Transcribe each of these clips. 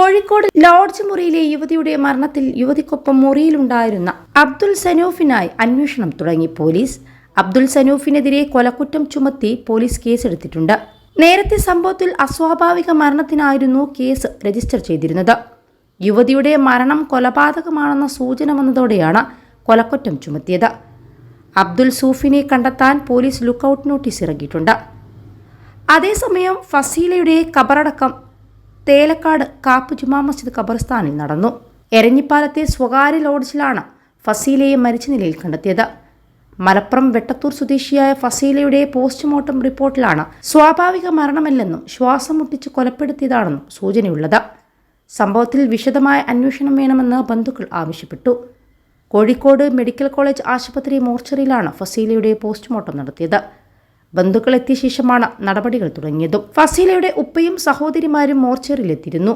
Kozhikode lodge മുറിയിലെ യുവതിയുടെ മരണത്തിൽ യുവതിക്കൊപ്പം മുറിയിലുണ്ടായിരുന്ന അബ്ദുൽ സനൂഫിനായി അന്വേഷണം തുടങ്ങി പോലീസ്. അബ്ദുൽ സനൂഫിനെതിരെ കൊലക്കുറ്റം ചുമത്തി പോലീസ് കേസെടുത്തിട്ടുണ്ട്. നേരത്തെ സംഭവത്തിൽ അസ്വാഭാവിക മരണത്തിനായിരുന്നു കേസ് രജിസ്റ്റർ ചെയ്തിരുന്നത്. യുവതിയുടെ മരണം കൊലപാതകമാണെന്ന സൂചന വന്നതോടെയാണ് കൊലക്കുറ്റം ചുമത്തിയത്. അബ്ദുൽ സൂഫിനെ കണ്ടെത്താൻ പോലീസ് ലുക്കൌട്ട് നോട്ടീസ് ഇറങ്ങിയിട്ടുണ്ട് അതേസമയം ഫസീലയുടെ കബറടക്കം തേലക്കാട് കാപ്പ് ജുമാ മസ്ജിദ് ഖബർസ്ഥാനിൽ നടന്നു. എരഞ്ഞിപ്പാലത്തെ സ്വകാര്യ ലോഡ്ജിലാണ് ഫസീലയെ മരിച്ച നിലയിൽ കണ്ടെത്തിയത്. മലപ്പുറം വെട്ടത്തൂർ സ്വദേശിയായ ഫസീലയുടെ പോസ്റ്റ്മോർട്ടം റിപ്പോർട്ടിലാണ് സ്വാഭാവിക മരണമല്ലെന്നും ശ്വാസം മുട്ടിച്ച് കൊലപ്പെടുത്തിയതാണെന്നും സൂചനയുള്ളത്. സംഭവത്തിൽ വിശദമായ അന്വേഷണം വേണമെന്ന് ബന്ധുക്കൾ ആവശ്യപ്പെട്ടു. കോഴിക്കോട് മെഡിക്കൽ കോളേജ് ആശുപത്രി മോർച്ചറിയിലാണ് ഫസീലയുടെ പോസ്റ്റ്മോർട്ടം നടത്തിയത്. ബന്ധുക്കൾ എത്തിയ ശേഷമാണ് നടപടികൾ തുടങ്ങിയതും. ഫസീലയുടെ ഉപ്പയും സഹോദരിമാരും മോർച്ചറിയിലെത്തിയിരുന്നു.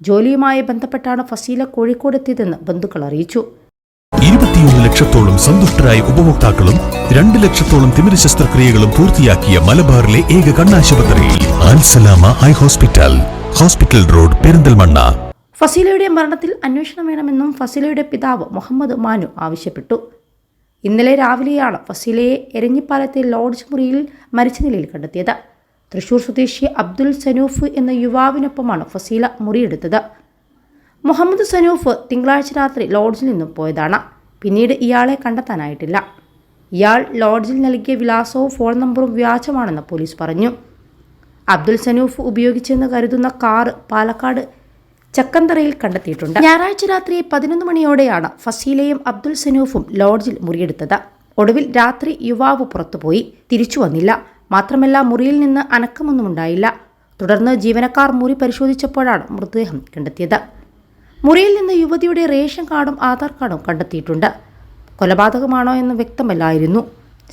ജോലിയുമായി ബന്ധപ്പെട്ടാണ് ഫസീല കോഴിക്കോട് എത്തിയതെന്ന് ബന്ധുക്കൾ അറിയിച്ചു. ഇരുപത്തിയൊന്ന് ലക്ഷത്തോളം സന്തുഷ്ടരായ ഉപഭോക്താക്കളും രണ്ട് ലക്ഷത്തോളം തിമിര ശസ്ത്രക്രിയകളും പൂർത്തിയാക്കിയ മലബാറിലെ ഏക കണ്ണാശുപത്രി Al Salama eye hospital hospital road Perinthalmanna. ഫസീലയുടെ മരണത്തിൽ അന്വേഷണം വേണമെന്നും ഫസീലയുടെ പിതാവ് മുഹമ്മദ് മാനു ആവശ്യപ്പെട്ടു. ഇന്നലെ രാവിലെയാണ് ഫസീലയെ എരഞ്ഞിപ്പാലത്തെ ലോഡ്ജ് മുറിയിൽ മരിച്ച നിലയിൽ കണ്ടെത്തിയത്. തൃശൂർ സ്വദേശി അബ്ദുൽ സനൂഫ് എന്ന യുവാവിനൊപ്പമാണ് ഫസീല മുറിയെടുത്തത്. മുഹമ്മദ് സനൂഫ് തിങ്കളാഴ്ച രാത്രി ലോഡ്ജിൽ നിന്നും പോയതാണ്. പിന്നീട് ഇയാളെ കണ്ടെത്താനായിട്ടില്ല. ഇയാൾ ലോഡ്ജിൽ നൽകിയ വിലാസവും ഫോൺ നമ്പറും വ്യാജമാണെന്ന് പോലീസ് പറഞ്ഞു. അബ്ദുൽ സനൂഫ് ഉപയോഗിച്ചെന്ന് കരുതുന്ന കാർ പാലക്കാട് ചക്കന്തറയിൽ കണ്ടെത്തിയിട്ടുണ്ട്. ഞായറാഴ്ച രാത്രി പതിനൊന്ന് മണിയോടെയാണ് ഫസീലയും അബ്ദുൽ സനൂഫും ലോഡ്ജിൽ മുറിയെടുത്തത്. ഒടുവിൽ രാത്രി യുവാവ് പുറത്തുപോയി തിരിച്ചു വന്നില്ല. മാത്രമല്ല മുറിയിൽ നിന്ന് അനക്കമൊന്നും ഉണ്ടായില്ല. തുടർന്ന് ജീവനക്കാർ മുറി പരിശോധിച്ചപ്പോഴാണ് മൃതദേഹം കണ്ടെത്തിയത്. മുറിയിൽ നിന്ന് യുവതിയുടെ റേഷൻ കാർഡും ആധാർ കാർഡും കണ്ടെത്തിയിട്ടുണ്ട്. കൊലപാതകമാണോ എന്ന് വ്യക്തമല്ലായിരുന്നു.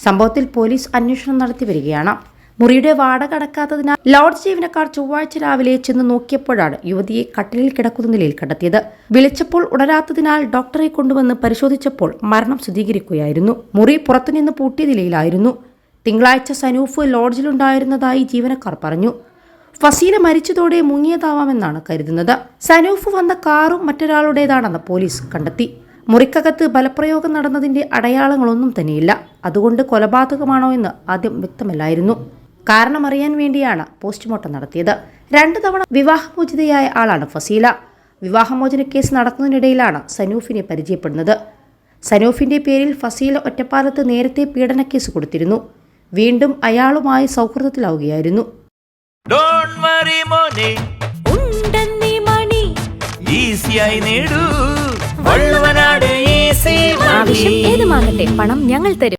സംഭവത്തിൽ പോലീസ് അന്വേഷണം നടത്തി വരികയാണ്. മുറിയുടെ വാടക അടക്കാത്തതിനാൽ ലോഡ്ജ് ജീവനക്കാർ ചൊവ്വാഴ്ച രാവിലെ ചെന്ന് നോക്കിയപ്പോഴാണ് യുവതിയെ കട്ടിലിൽ കിടക്കുന്ന നിലയിൽ കണ്ടെത്തിയത്. വിളിച്ചപ്പോൾ ഉണരാത്തതിനാൽ ഡോക്ടറെ കൊണ്ടുവന്ന് പരിശോധിച്ചപ്പോൾ മരണം സ്ഥിരീകരിക്കുകയായിരുന്നു. മുറി പുറത്തുനിന്ന് പൂട്ടിയ നിലയിലായിരുന്നു. തിങ്കളാഴ്ച സനൂഫ് ലോഡ്ജിലുണ്ടായിരുന്നതായി ജീവനക്കാർ പറഞ്ഞു. ഫസീല മരിച്ചതോടെ മുങ്ങിയതാവാമെന്നാണ് കരുതുന്നത്. സനൂഫ് വന്ന കാറും മറ്റൊരാളുടേതാണെന്ന് പോലീസ് കണ്ടെത്തി. മുറിക്കകത്ത് ബലപ്രയോഗം നടന്നതിന്റെ അടയാളങ്ങളൊന്നും തന്നെയില്ല. അതുകൊണ്ട് കൊലപാതകമാണോ എന്ന് ആദ്യം വ്യക്തമല്ലായിരുന്നു. കാരണം അറിയാൻ വേണ്ടിയാണ് പോസ്റ്റ്മോർട്ടം നടത്തിയത്. രണ്ടു തവണ വിവാഹമോചിതയായ ആളാണ് ഫസീല. വിവാഹമോചന കേസ് നടത്തുന്നതിനിടയിലാണ് സനൂഫിനെ പരിചയപ്പെടുന്നത്. സനൂഫിന്റെ പേരിൽ ഫസീല ഒറ്റപ്പാലത്ത് നേരത്തെ പീഡനക്കേസ് കൊടുത്തിരുന്നു. വീണ്ടും അയാളുമായി സൗഹൃദത്തിലാവുകയായിരുന്നു. ഡോണ്ട് വറി മോനെ. ഉണ്ടെന്നീ മണി. ഈസിയായി നേടൂ. വള്ളുവനാട് ഈസി ആവശ്യം ഏതുമാകട്ടെ പണം ഞങ്ങൾ തരും.